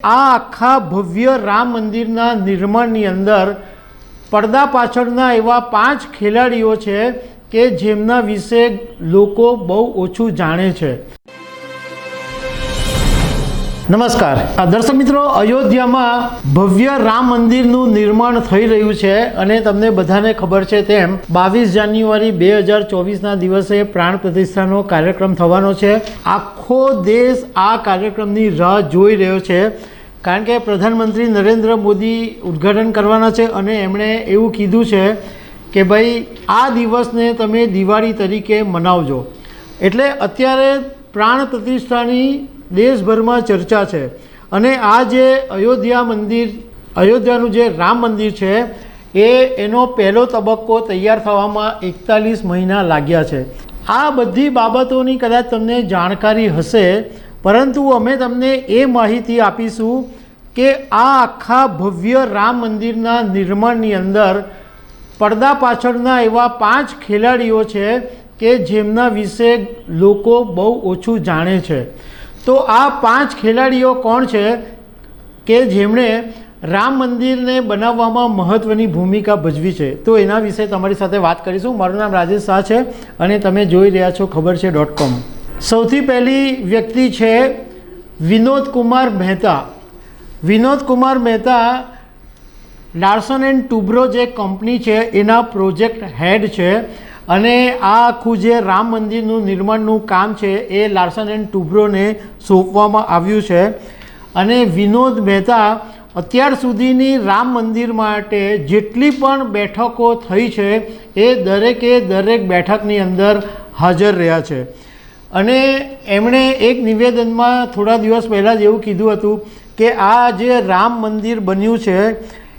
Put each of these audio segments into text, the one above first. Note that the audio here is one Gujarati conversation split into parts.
આ આખા ભવ્ય રામ મંદિરના નિર્માણની અંદર પડદા પાછળના એવા પાંચ ખેલાડીઓ છે કે જેમના વિશે લોકો બહુ ઓછું જાણે છે. નમસ્કાર. આ દર્શક મિત્રો, અયોધ્યામાં ભવ્ય રામ મંદિરનું નિર્માણ થઈ રહ્યું છે અને તમને બધાને ખબર છે તેમ બાવીસ જાન્યુઆરી બે હજાર ચોવીસના દિવસે પ્રાણ પ્રતિષ્ઠાનો કાર્યક્રમ થવાનો છે. આખો દેશ આ કાર્યક્રમની રાહ જોઈ રહ્યો છે. કારણ કે પ્રધાનમંત્રી નરેન્દ્ર મોદી ઉદ્ઘાટન કરવાના છે અને એમણે એવું કીધું છે કે ભાઈ, આ દિવસને તમે દિવાળી તરીકે મનાવજો. એટલે અત્યારે પ્રાણ પ્રતિષ્ઠાની દેશભરમાં ચર્ચા છે. અને આ જે અયોધ્યા મંદિર, અયોધ્યાનું જે રામ મંદિર છે, એ એનો પહેલો તબક્કો તૈયાર થવામાં એકતાલીસ મહિના લાગ્યા છે. આ બધી બાબતોની કદાચ તમને જાણકારી હશે, પરંતુ અમે તમને એ માહિતી આપીશું કે આ આખા ભવ્ય રામ મંદિરના નિર્માણની અંદર પડદા પાછળના એવા પાંચ ખેલાડીઓ છે કે જેમના વિશે લોકો બહુ ઓછું જાણે છે. તો આ પાંચ ખેલાડીઓ કોણ છે કે જેમણે રામ મંદિરને બનાવવામાં મહત્ત્વની ભૂમિકા ભજવી છે? તો એના વિશે તમારી સાથે વાત કરીશું. મારું નામ રાજેશ શાહ છે અને તમે જોઈ રહ્યા છો ખબર છે ડોટ કોમ. સૌથી પહેલી વ્યક્તિ છે Vinod Kumar Mehta. Vinod Kumar Mehta Larsen and Toubro જે કંપની છે, એના પ્રોજેક્ટ હેડ છે. અને આ આખું જે રામ મંદિરનું નિર્માણનું કામ છે એ લાર્સન એન્ડ ટુબ્રોને સોંપવામાં આવ્યું છે. અને વિનોદ મહેતા અત્યાર સુધીની રામ મંદિર માટે જેટલી પણ બેઠકો થઈ છે એ દરેકે દરેક બેઠકની અંદર હાજર રહ્યા છે. અને એમણે એક નિવેદનમાં થોડા દિવસ પહેલાં જ એવું કીધું હતું કે આ જે રામ મંદિર બન્યું છે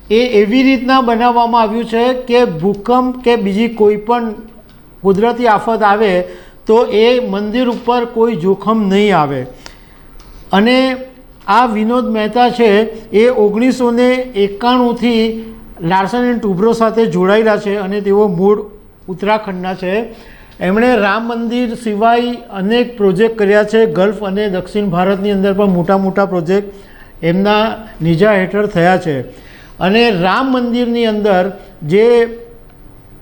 એ એવી રીતના બનાવવામાં આવ્યું છે કે ભૂકંપ કે બીજી કોઈ પણ કુદરતી આફત આવે તો એ મંદિર ઉપર કોઈ જોખમ નહીં આવે. અને આ વિનોદ મહેતા છે, એ ઓગણીસો ને એકાણુંથી લાર્સન એન્ડ ટુબ્રો સાથે જોડાયેલા છે અને તેઓ મૂળ ઉત્તરાખંડના છે. એમણે રામ મંદિર સિવાય અનેક પ્રોજેક્ટ કર્યા છે. ગલ્ફ અને દક્ષિણ ભારતની અંદર પણ મોટા મોટા પ્રોજેક્ટ એમના નિજા હેઠળ થયા છે. અને રામ મંદિરની અંદર જે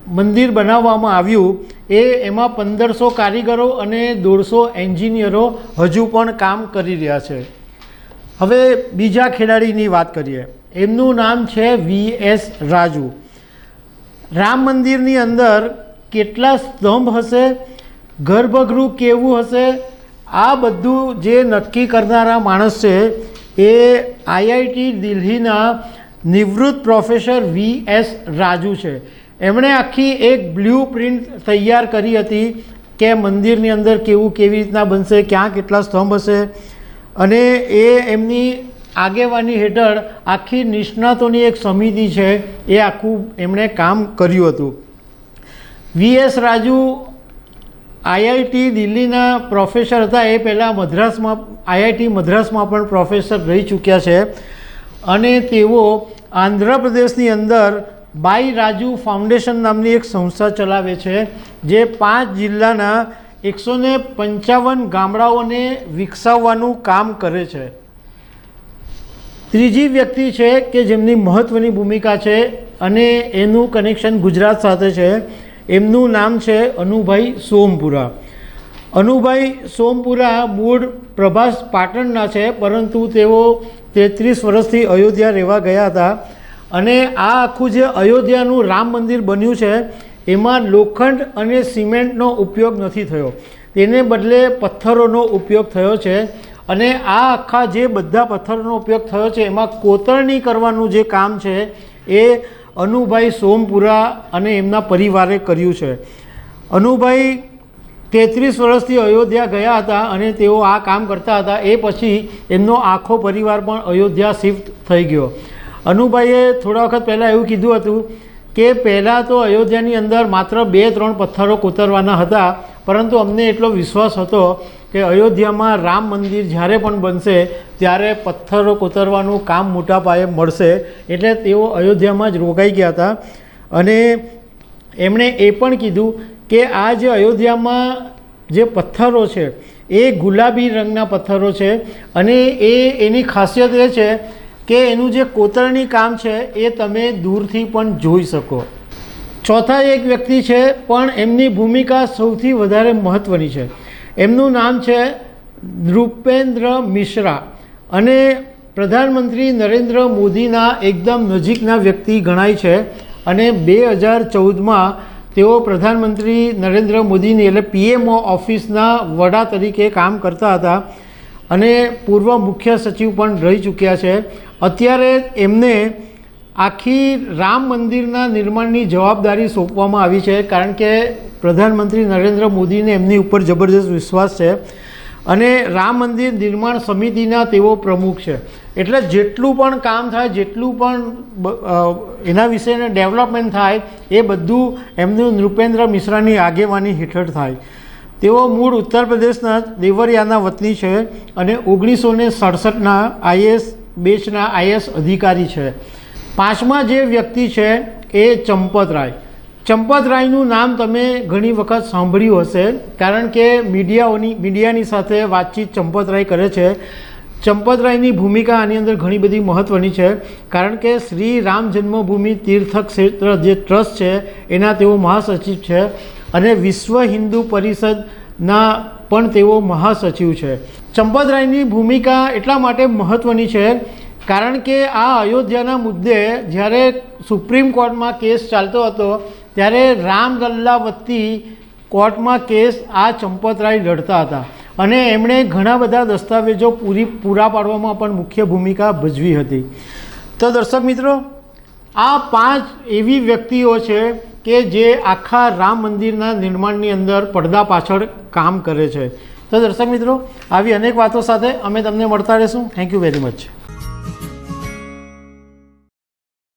મંદિર બનાવવામાં આવ્યું, એ એમાં પંદરસો કારીગરો અને દોઢસો એન્જિનિયરો હજુ પણ કામ કરી રહ્યા છે. હવે બીજા ખેલાડીની વાત કરીએ. એમનું નામ છે વી એસ રાજુ. રામ મંદિરની અંદર કેટલા સ્તંભ હશે, ગર્ભગૃહ કેવું હશે, આ બધું જે નક્કી કરનારા માણસ છે, એ આઈઆઈટી દિલ્હીના નિવૃત્ત પ્રોફેસર વી એસ રાજુ છે. એમણે આખી એક બ્લુ પ્રિન્ટ તૈયાર કરી હતી કે મંદિરની અંદર કેવું કેવી રીતના બનશે, ક્યાં કેટલા સ્તંભ હશે. અને એ એમની આગેવાની હેઠળ આખી નિષ્ણાતોની એક સમિતિ છે, એ આખું એમણે કામ કર્યું હતું. વી એસ રાજુ આઈઆઈટી દિલ્હીના પ્રોફેસર હતા, એ પહેલાં મદ્રાસમાં આઈઆઈટી મદ્રાસમાં પણ પ્રોફેસર રહી ચૂક્યા છે. અને તેઓ આંધ્રપ્રદેશની અંદર બાઈ રાજુ ફાઉન્ડેશન નામની એક સંસ્થા ચલાવે છે, જે પાંચ જિલ્લાના એકસો ને પંચાવન ગામડાઓને વિકસાવવાનું કામ કરે છે. ત્રીજી વ્યક્તિ છે કે જેમની મહત્ત્વની ભૂમિકા છે અને એનું કનેક્શન ગુજરાત સાથે છે, એમનું નામ છે અનુભાઈ સોમપુરા. અનુભાઈ સોમપુરા મૂળ પ્રભાસ પાટણના છે, પરંતુ તેઓ તેત્રીસ વર્ષથી અયોધ્યા રહેવા ગયા હતા. અને આ આખું જે અયોધ્યાનું રામ મંદિર બન્યું છે, એમાં લોખંડ અને સિમેન્ટનો ઉપયોગ નથી થયો. તેને બદલે પથ્થરોનો ઉપયોગ થયો છે અને આ આખા જે બધા પથ્થરોનો ઉપયોગ થયો છે, એમાં કોતરણી કરવાનું જે કામ છે, એ અનુભાઈ સોમપુરા અને એમના પરિવારે કર્યું છે. અનુભાઈ તેત્રીસ વર્ષથી અયોધ્યા ગયા હતા અને તેઓ આ કામ કરતા હતા. એ પછી એમનો આખો પરિવાર પણ અયોધ્યા શિફ્ટ થઈ ગયો. અનુભાઈએ થોડા વખત પહેલાં એવું કીધું હતું કે પહેલાં તો અયોધ્યાની અંદર માત્ર બે ત્રણ પથ્થરો કોતરવાના હતા, પરંતુ અમને એટલો વિશ્વાસ હતો કે અયોધ્યામાં રામ મંદિર જ્યારે પણ બનશે, ત્યારે પથ્થરો કોતરવાનું કામ મોટા પાયે મળશે. એટલે તેઓ અયોધ્યામાં જ રોકાઈ ગયા હતા. અને એમણે એ પણ કીધું કે આ જે અયોધ્યામાં જે પથ્થરો છે, એ ગુલાબી રંગના પથ્થરો છે અને એ એની ખાસિયત એ છે કે એનું જે કોતરણી કામ છે એ તમે દૂરથી પણ જોઈ શકો. ચોથા એક વ્યક્તિ છે, પણ એમની ભૂમિકા સૌથી વધારે મહત્ત્વની છે. એમનું નામ છે નૃપેન્દ્ર મિશ્રા અને પ્રધાનમંત્રી નરેન્દ્ર મોદીના એકદમ નજીકના વ્યક્તિ ગણાય છે અને બે હજાર ચૌદમાં તેઓ પ્રધાનમંત્રી નરેન્દ્ર મોદીની એટલે પીએમઓ ઓફિસના વડા તરીકે કામ કરતા હતા. અને પૂર્વ મુખ્ય સચિવ પણ રહી ચૂક્યા છે. અત્યારે એમને આખી રામ મંદિરના નિર્માણની જવાબદારી સોંપવામાં આવી છે, કારણ કે પ્રધાનમંત્રી નરેન્દ્ર મોદીને એમની ઉપર જબરજસ્ત વિશ્વાસ છે અને રામ મંદિર નિર્માણ સમિતિના તેઓ પ્રમુખ છે. એટલે જેટલું પણ કામ થાય, જેટલું પણ એના વિશેને ડેવલપમેન્ટ થાય, એ બધું એમનું નૃપેન્દ્ર મિશ્રાની આગેવાની હેઠળ થાય. તેઓ મૂળ ઉત્તર પ્રદેશના દેવરિયાના વતની છે અને ઓગણીસો ને સડસઠના આઈએસ બેચના આઈએસ અધિકારી છે. પાંચમા જે વ્યક્તિ છે એ ચંપતરાય ચંપતરાયનું નામ તમે ઘણી વખત સાંભળ્યું હશે, કારણ કે મીડિયાઓની, મીડિયાની સાથે વાતચીત ચંપતરાય કરે છે. ચંપતરાયની ભૂમિકા આની અંદર ઘણી બધી મહત્ત્વની છે, કારણ કે શ્રી રામ જન્મભૂમિ તીર્થ ક્ષેત્ર જે ટ્રસ્ટ છે, એના તેઓ મહાસચિવ છે. અને વિશ્વ હિન્દુ પરિષદના પણ તેઓ મહાસચિવ છે. ચંપતરાયની ભૂમિકા એટલા માટે મહત્ત્વની છે, કારણ કે આ અયોધ્યાના મુદ્દે જ્યારે સુપ્રીમ કોર્ટમાં કેસ ચાલતો હતો, ત્યારે રામલલ્લા વતી કોર્ટમાં કેસ આ ચંપતરાય લડતા હતા. અને એમણે ઘણા બધા દસ્તાવેજો પૂરી, પૂરા પાડવામાં પણ મુખ્ય ભૂમિકા ભજવી હતી. તો દર્શક મિત્રો, આ પાંચ એવી વ્યક્તિઓ છે કે જે આખા રામ મંદિરના નિર્માણની અંદર પડદા પાછળ કામ કરે છે. તો દર્શક મિત્રો, આવી અનેક વાતો સાથે અમે તમને મળતા રહીશું. Thank you very much